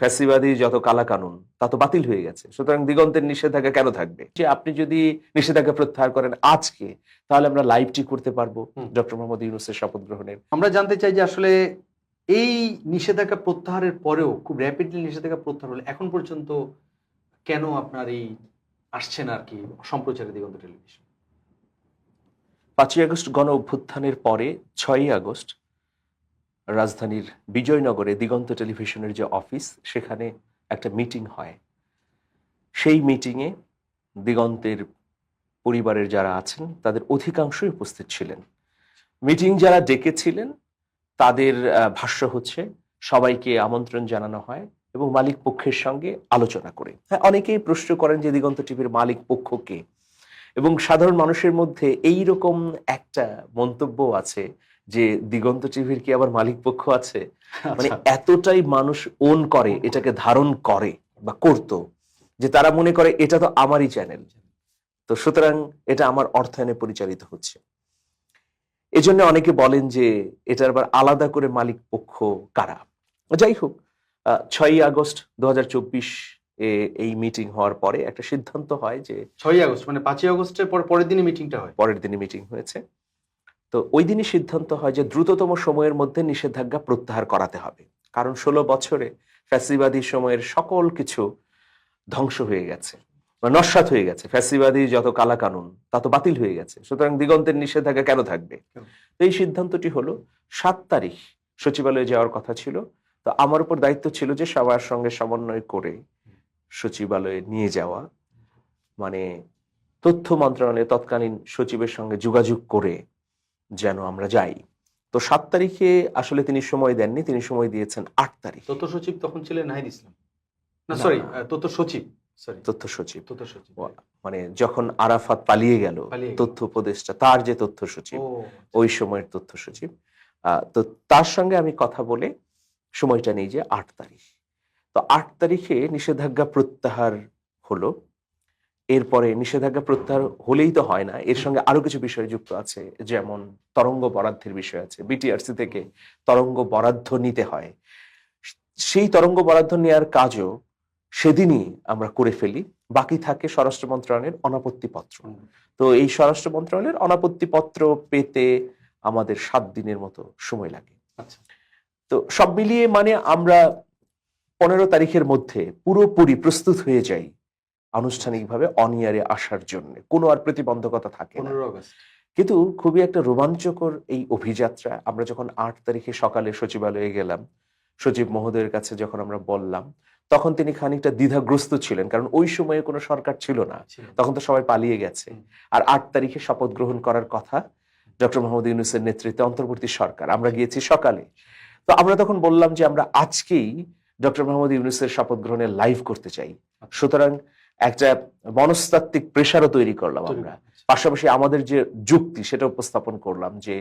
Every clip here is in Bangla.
ফ্যাসিবাদী যত কালা কানুন তা তো বাতিল হয়ে গেছে। সুতরাং দিগন্তের নিষেধাজ্ঞা কেন থাকবে? যে আপনি যদি নিষেধাজ্ঞা প্রত্যাহার করেন আজকে তাহলে আমরা লাইভটি করতে পারব। ডক্টর মোহাম্মদ ইউনুসের শপথ গ্রহণের। আমরা জানতে চাই যে আসলে এই নিষেধাজ্ঞা প্রত্যাহারের পরেও খুব র্যাপিডলি নিষেধাজ্ঞা প্রত্যাহার হলে এখন পর্যন্ত কেন আপনার এই আসছে না আর কি সম্প্রচারে দিগন্ত টেলিভিশন? পাঁচই আগস্ট গণ অভ্যুত্থানের পরে ছয়ই আগস্ট রাজধানীর বিজয়নগরে দিগন্ত টেলিভিশনের যে অফিস, সেখানে একটা মিটিং হয়। সেই মিটিংয়ে দিগন্তের পরিবারের যারা আছেন, তাদের অধিকাংশই উপস্থিত ছিলেন। মিটিং যারা ডেকেছিলেন, তাদের ভাষ্য হচ্ছে, সবাইকে আমন্ত্রণ জানানো হয় এবং মালিক পক্ষের সঙ্গে আলোচনা করে। হ্যাঁ অনেকেই প্রশ্ন করেন যে দিগন্ত টিভির মালিক পক্ষ কে? এবং সাধারণ মানুষের মধ্যে এই রকম একটা মন্তব্য আছে যে দিগন্ত টিভির কি আবার মালিক পক্ষ আছে? মানে আচ্ছা, এতটাই মানুষ ওন করে এটাকে ধারণ করে বা করত যে তারা মনে করে এটা তো আমারই চ্যানেল তো সুতরাং এটা আমার অর্থায়নে পরিচালিত হচ্ছে। এজন্য অনেকে বলেন যে এটার আবার আলাদা করে মালিক পক্ষ কারা? যাই হোক ছয়ই আগস্ট দুহাজার চব্বিশ এ এই মিটিং হওয়ার পরে একটা সিদ্ধান্ত হয় যে ছয়ই আগস্ট মানে পাঁচই আগস্টের পর পরের দিনে মিটিংটা হয়। পরের দিনে মিটিং হয়েছে। তো ওই দিনই সিদ্ধান্ত হয় যে দ্রুততম সময়ের মধ্যে নিষেধাজ্ঞা প্রত্যাহার করাতে হবে। কারণ ষোলো বছরে ফ্যাসিবাদী সময়ের সকল কিছু ধ্বংস হয়ে গেছে বা নস্বাত হয়ে গেছে। ফ্যাসিবাদী যত কালা কানুন তা তো বাতিল হয়ে গেছে। সুতরাং দিগন্তের নিষেধাজ্ঞা কেন থাকবে? তো এই সিদ্ধান্তটি হলো সাত তারিখ সচিবালয়ে যাওয়ার কথা ছিল। তো আমার উপর দায়িত্ব ছিল যে সবার সঙ্গে সমন্বয় করে সচিবালয়ে নিয়ে যাওয়া। মানে তথ্য মন্ত্রণালয়ে তৎকালীন সচিবের সঙ্গে যোগাযোগ করে যেন আমরা যাই। তো সাত তারিখে আসলে তিনি সময় দেননি তিনি সময় দিয়েছেন আট তারিখ। তথ্য সচিব তখন ছিলেন নাহিদ ইসলাম। না। সরি তথ্য সচিব তথ্য সচিব। মানে যখন আরাফাত পালিয়ে গেল তথ্য উপদেষ্টা তার যে তথ্য সচিব ওই সময়ের তথ্য সচিব। আহ, তো তার সঙ্গে আমি কথা বলে সময়টা নেই যে আট তারিখ। তো আট তারিখে নিষেধাজ্ঞা প্রত্যাহার হলো। এরপরে নিষেধাজ্ঞা প্রত্যাহার হলেই তো হয় না। এর সঙ্গে আরও কিছু বিষয় যুক্ত আছে যেমন তরঙ্গ বরাদ্দের বিষয় আছে। বিটিআরসি থেকে তরঙ্গ বরাদ্দ নিতে হয়। সেই তরঙ্গ বরাদ্দ নেওয়ার কাজও সেদিনই আমরা করে ফেলি। বাকি থাকে স্বরাষ্ট্র মন্ত্রণালয়ের অনাপত্তি পত্র। তো এই স্বরাষ্ট্র মন্ত্রণালয়ের অনাপত্তি পত্র পেতে আমাদের সাত দিনের মতো সময় লাগে। আচ্ছা। তো সব মিলিয়ে মানে আমরা পনেরো তারিখের মধ্যে পুরোপুরি প্রস্তুত হয়ে যাই আনুষ্ঠানিকভাবে অনিয়ারে আসার জন্য। কোনো আর প্রতিবন্ধকতা থাকে না। কিন্তু খুবই একটা রোমাঞ্চকর এই অভিযাত্রা। আমরা যখন আট তারিখে সকালে সচিবালয়ে গেলাম সচিব মহোদয়ের কাছে যখন আমরা বললাম তখন তিনি খানিকটা দ্বিধাগ্রস্ত ছিলেন। কারণ ওই সময়ে কোনো সরকার ছিল না। তখন তো সবাই পালিয়ে গেছে। আর আট তারিখে শপথ গ্রহণ করার কথা ডক্টর মোহাম্মদ ইউনুসের নেতৃত্বে অন্তর্বর্তী সরকার। আমরা গিয়েছি সকালে। তো আমরা তখন বললাম যে আমরা আজকেই ডক্টর মোহাম্মদ ইউনুসের শপথ গ্রহণের লাইভ করতে চাই। সুতরাং একটা মনস্তাত্ত্বিক প্রেশারও তৈরি করলাম আমরা। পাশাপাশি আমাদের যে যুক্তি সেটা উপস্থাপন করলাম যে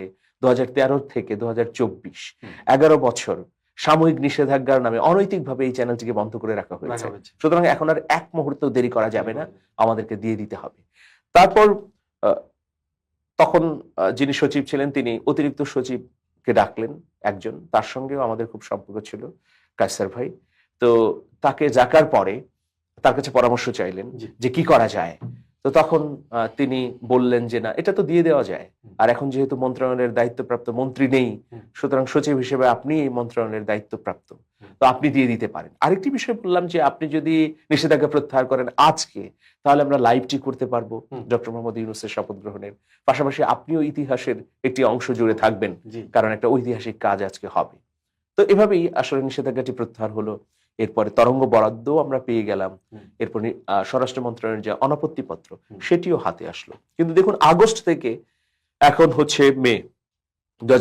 তেরো থেকে দু হুম। এগারো বছর সাময়িক নিষেধাজ্ঞার নামে অনৈতিকভাবে এই চ্যানেলটিকে বন্ধ করে রাখা হয়েছে। সুতরাং এখন আর এক মুহূর্ত দেরি করা যাবে না আমাদেরকে দিয়ে দিতে হবে। তারপর তখন যিনি সচিব ছিলেন তিনি অতিরিক্ত সচিবকে ডাকলেন একজন। তার সঙ্গেও আমাদের খুব সম্পর্ক ছিল কায়সার ভাই। তো তাকে ডাকার পরে তার কাছে পরামর্শ চাইলেন যে কি করা যায়। তো তখন তিনি বললেন যে না এটা তো দিয়ে দেওয়া যায়। আর এখন যেহেতু মন্ত্রণালয়ের দায়িত্বপ্রাপ্ত মন্ত্রী নেই সুতরাং সচিব হিসেবে আপনি এই মন্ত্রণালয়ের দায়িত্বপ্রাপ্ত। তো আপনি দিয়ে দিতে পারেন। আরেকটি বিষয় বললাম যে আপনি যদি নিষেধাজ্ঞা প্রত্যাহার করেন আজকে তাহলে আমরা লাইভটি করতে পারব। ডক্টর মোহাম্মদ ইউনুসের শপথ গ্রহণের। পাশাপাশি আপনিও ইতিহাসের একটি অংশ জুড়ে থাকবেন কারণ একটা ঐতিহাসিক কাজ আজকে হবে। তো এভাবেই আসলে নিষেধাজ্ঞাটি প্রত্যাহার হলো। এরপরে তরঙ্গ বরাদ্দ আমরা পেয়ে গেলাম। এরপর স্বরাষ্ট্র মন্ত্রণালয়ের যে অনাপত্তি পত্র সেটিও হাতে আসলো। কিন্তু দেখুন আগস্ট থেকে এখন হচ্ছে মে দু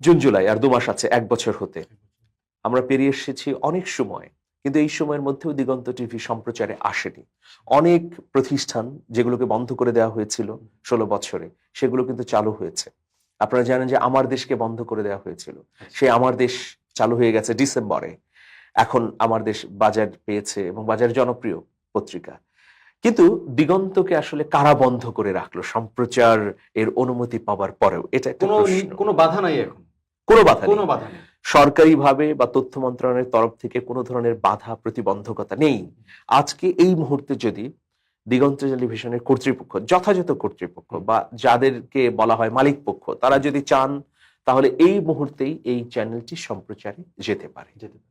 জুন জুলাই আর দু মাস আছে এক বছর হতে। আমরা পেরিয়ে এসেছি অনেক সময় কিন্তু এই সময়ের মধ্যেও দিগন্ত টিভি সম্প্রচারে আসেনি। অনেক প্রতিষ্ঠান যেগুলোকে বন্ধ করে দেওয়া হয়েছিল ষোলো বছরে সেগুলো কিন্তু চালু হয়েছে। আপনারা জানেন যে আমার দেশকে বন্ধ করে দেওয়া হয়েছিল। সেই আমার দেশ চালু হয়ে গেছে ডিসেম্বরে। এখন আমার দেশ বাজার পেয়েছে এবং বাজার জনপ্রিয় পত্রিকা। কিন্তু দিগন্তকে আসলে কারা বন্ধ করে রাখল? সম্প্রচার এর অনুমতি পাওয়ার পরেও? এটা একটা কোনো বাধা নাই এখন। কোনো বাধা কোনো বাধা নেই। সরকারিভাবে বা তথ্য মন্ত্রণালয়ের তরফ থেকে কোনো ধরনের বাধা প্রতিবন্ধকতা নেই। আজকে এই মুহূর্তে যদি দিগন্ত টেলিভিশনের কর্তৃপক্ষ যথাযথ কর্তৃপক্ষ বা যাদেরকে বলা হয় মালিক পক্ষ তারা যদি চান তাহলে এই মুহূর্তেই এই চ্যানেলটি সম্প্রচারে যেতে পারে। যেতে পারে।